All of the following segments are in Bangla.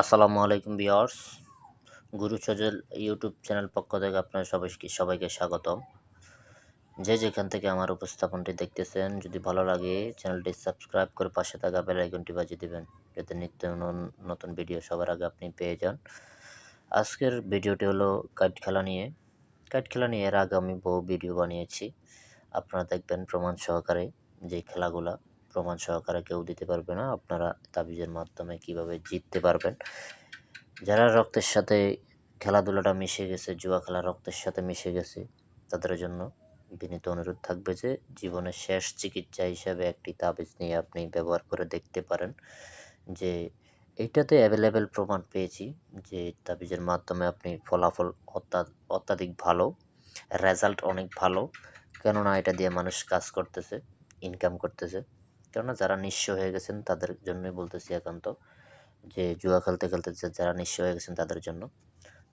আসসালামু আলাইকুম বিয়ার্স গুরু সজল ইউটিউব চ্যানেল পক্ষ থেকে আপনার সবাইকে সবাইকে স্বাগতম। যে যেখান থেকে আমার উপস্থাপনটি দেখতেছেন, যদি ভালো লাগে চ্যানেলটি সাবস্ক্রাইব করে পাশে থাকা বেল আইকনটি বাজিয়ে দেবেন, যাতে নিত্য নতুন ভিডিও সবার আগে আপনি পেয়ে যান। আজকের ভিডিওটি হলো কাইট খেলা নিয়ে। কাইট খেলা নিয়ে এর আগে আমি বহু ভিডিও বানিয়েছি। আপনারা দেখবেন প্রমাণ সহকারে যে খেলাগুলা প্রমাণ সহকারে কেউ দিতে পারবে না। আপনারা তাবিজের মাধ্যমে কীভাবে জিততে পারবেন? যারা রক্তের সাথে খেলাধুলাটা মিশে গেছে, জুয়া খেলা রক্তের সাথে মিশে গেছে, তাদের জন্য বিনীত অনুরোধ থাকবে যে জীবনের শেষ চিকিৎসা হিসাবে একটি তাবিজ নিয়ে আপনি ব্যবহার করে দেখতে পারেন যে এইটাতে অ্যাভেলেবেল প্রমাণ পেয়েছি যে তাবিজের মাধ্যমে আপনি ফলাফল অত্যা- অত্যাধিক ভালো রেজাল্ট অনেক ভালো। কেননা এটা দিয়ে মানুষ কাজ করতেছে ইনকাম করতেছে। কেননা যারা নিঃস্ব হয়ে গেছেন তাদের জন্যই বলতেছি একান্ত যে জুয়া খেলতে খেলতে যারা নিঃস্ব হয়ে গেছেন তাদের জন্য।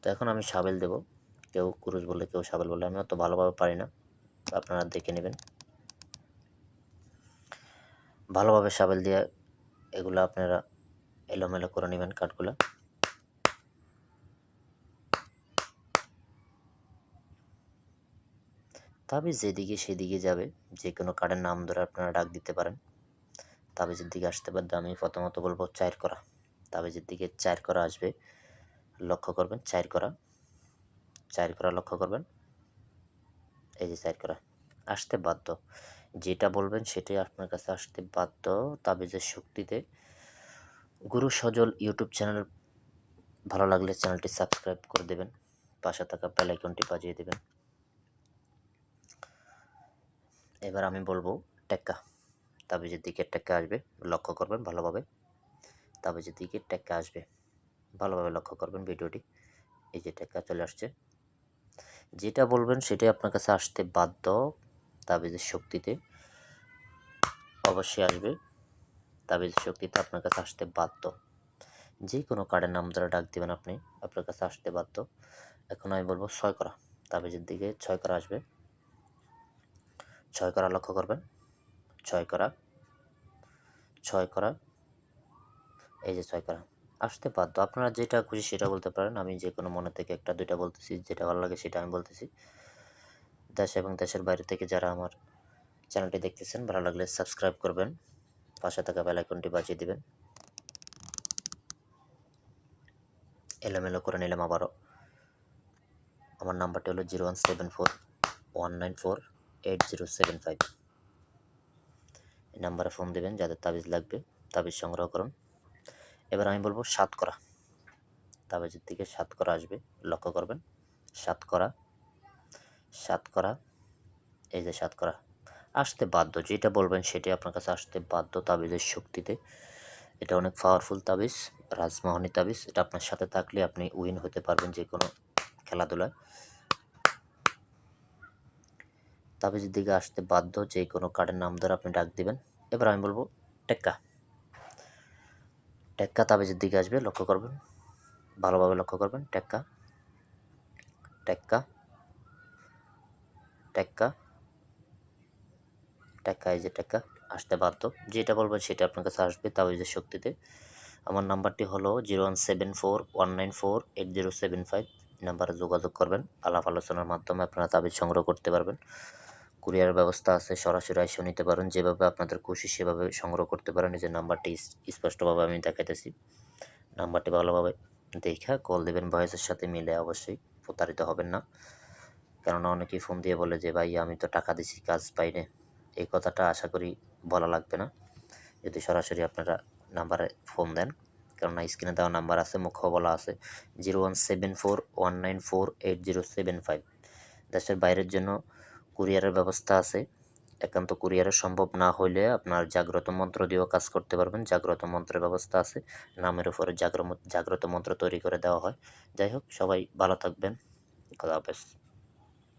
তো এখন আমি সাবেল দেব। কেউ কুরুশ বলে, কেউ সাবেল বলে। আমি অত ভালোভাবে পারি না। আপনারা দেখে নেবেন। ভালোভাবে সাবেল দিয়ে এগুলো আপনারা এলোমেলো করে নেবেন কাঠগুলো। তবে যেদিকে সেদিকে যাবে। যে কোনো কার্ডের নাম ধরে আপনারা ডাক দিতে পারেন। তাবিজের দিকে আসতে পারলে আমি প্রথমত বলব চার করা। তাবিজের দিকে চায়ের করা আসবে। লক্ষ্য করবেন, চায়ের করা। চায়ের করা লক্ষ্য করবেন। এই যে চায়ের করা। আসতে বাধ্য। যেটা বলবেন সেটাই আপনার কাছে আসতে বাধ্য তাবিজের শক্তিতে। গুরু সজল ইউটিউব চ্যানেল, ভালো লাগলে চ্যানেলটি সাবস্ক্রাইব করে দেবেন। পাশে থাকা বেল আইকনটি বাজিয়ে দেবেন। এবার আমি বলব টেক্কা। তাবিজের দিকে টেক্কা আসবে, লক্ষ্য করবেন ভালোভাবে। তাবিজের দিকে টেক্কা আসবে, ভালোভাবে লক্ষ্য করবেন ভিডিওটি। এই যে টেক্কা চলে আসছে। যেটা বলবেন সেটাই আপনার কাছে আসতে বাধ্য। তাবিজের শক্তিতে অবশ্যই আসবে। তাবিজের শক্তিতে আপনার কাছে আসতে বাধ্য। যে কোনো কার্ডের নাম ধরে ডাক দেবেন আপনি, আপনার কাছে আসতে বাধ্য। এখন আমি বলব ছয় করা। তাবিজের দিকে ছয় করা আসবে। ছয় করা লক্ষ্য করবেন। ছয় করা ছয় করা, এই যে ছয় করা। আসতে বাধ্য। আপনারা যেটা খুশি সেটা বলতে পারেন। আমি যে কোনো মনে থেকে একটা, দুইটা বলতেছি, যেটা ভালো লাগে সেটা আমি বলতেছি। দেশ এবং দেশের বাইরে থেকে যারা আমার চ্যানেলটি দেখতেছেন, ভালো লাগলে সাবস্ক্রাইব করবেন। পাশে থাকা বেল আইকনটি বাজিয়ে দিবেন। এলোমেলো করে নিলাম আবারও। আমার নাম্বারটি হলো zero one seven four one nine four eight zero seven five. নাম্বারে ফোন দেবেন যাদের তাবিজ লাগবে, তাবিজ সংগ্রহ করুন। এবার আমি বলব সাত করা। তাবিজের দিকে সাত করা আসবে, লক্ষ্য করবেন, সাত করা সাত করা, এই যে সাত করা। আসতে বাধ্য, যেটা বলবেন সেটাই আপনার কাছে আসতে বাধ্য তাবিজের শক্তিতে। এটা অনেক পাওয়ারফুল তাবিজ, রাজমোহনী তাবিজ, এটা আপনার সাথে থাকলে আপনি উইন হতে পারবেন যে কোনো খেলাধুলায়। তাবিজের দিকে আসতে বাধ্য যে কোনো কার্ডের নাম ধরে আপনি ডাক দিবেন। এবার আমি বলব টেক্কা। টেক্কা তাবিজের দিকে আসবে, লক্ষ্য করবেন, ভালোভাবে লক্ষ্য করবেন, টেক্কা। টেক্কা। টেক্কা। টেক্কা এই যে টেক্কা, আসতে বাধ্য। যেটা বলবেন সেটা আপনার কাছে আসবে তাবিজের শক্তিতে। আমার নাম্বারটি হলো zero one seven four one nine four eight zero seven five. নাম্বারে যোগাযোগ করবেন। আলাপ আলোচনার মাধ্যমে আপনারা তাবিজ সংগ্রহ করতে পারবেন। কুরিয়ার ব্যবস্থা আছে, সরাসরি এসেও নিতে পারেন। যেভাবে আপনাদের খুশি, সেভাবে সংগ্রহ করতে পারেন। যে নাম্বারটি স্পষ্টভাবে আমি দেখাইতেছি। নাম্বারটি ভালোভাবে দেখা, কল দেবেন ভয়েসের সাথে মিলে অবশ্যই প্রতারিত হবেন না। কেননা অনেকেই ফোন দিয়ে বলে যে, ভাই, আমি তো টাকা দিছি, কাজ পাইনি এই কথাটা আশা করি বলা লাগবে না। যদি সরাসরি আপনারা নাম্বারে ফোন দেন, কেননা স্ক্রিনে দেওয়া নাম্বার আছে মুখ্য বলা আছে, zero one seven four one nine four eight zero seven five. দেশের বাইরের জন্য কুরিয়ারের ব্যবস্থা আছে। একান্ত কুরিয়ারে সম্ভব না হলে আপনার জাগ্রত মন্ত্র দিয়েও কাজ করতে পারবেন। জাগ্রত মন্ত্রের ব্যবস্থা আছে। নামের উপরে জাগ্র জাগ্রত মন্ত্র তৈরি করে দেওয়া হয়। যাই হোক, সবাই ভালো থাকবেন। খোদা হাফেজ।